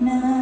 now.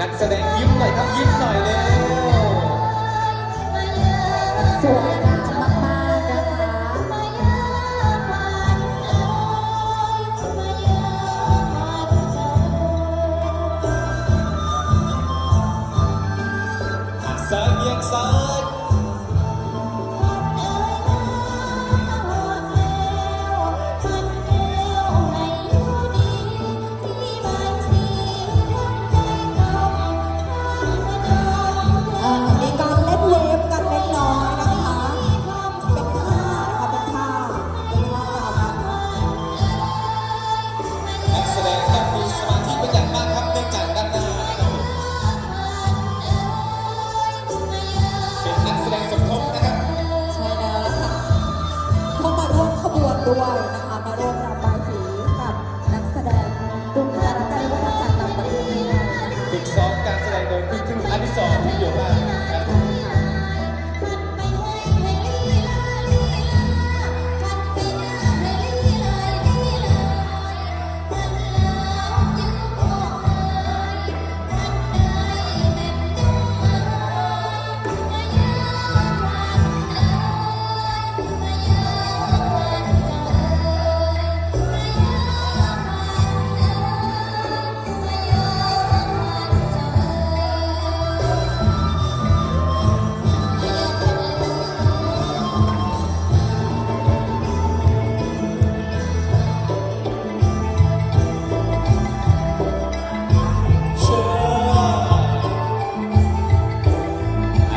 นักแสดงยิ้มหน่อยครับยิ้มหน่อยเร็สวย สองการแสดง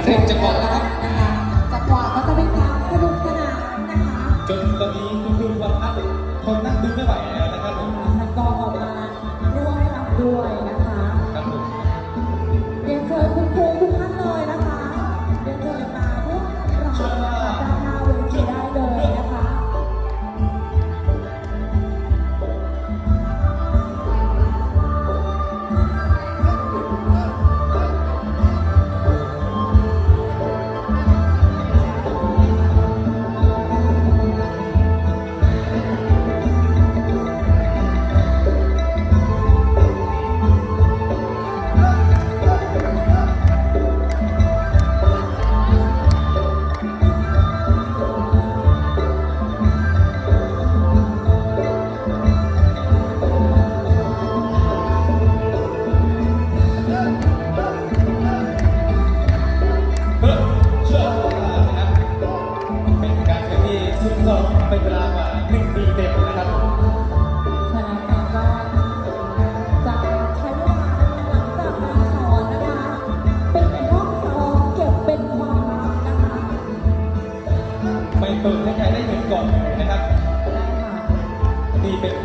เร็วจังหวะ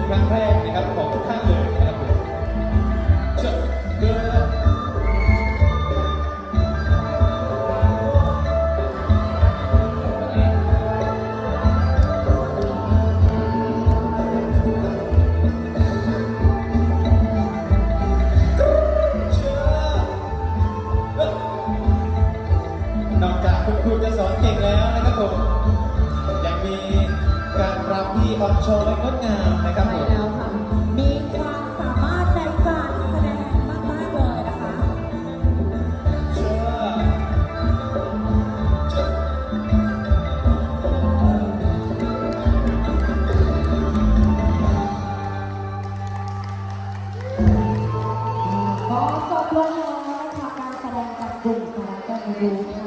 ครั้งแรกนะครับของทุกท่านเลยนะครับผมเชิญเดินนอกจากคุณครูจะสอนเก่งแล้วนะครับผมยังมี การรำที่อ่อนโชว์และงดงามนะครับผใช่แล้วค่ะ มีความสามารถในการแสดงมากๆเลยนะคะ เชื่อก็จบลงแล้วนะคะการแสดงจากกลุ่มสารกนรู้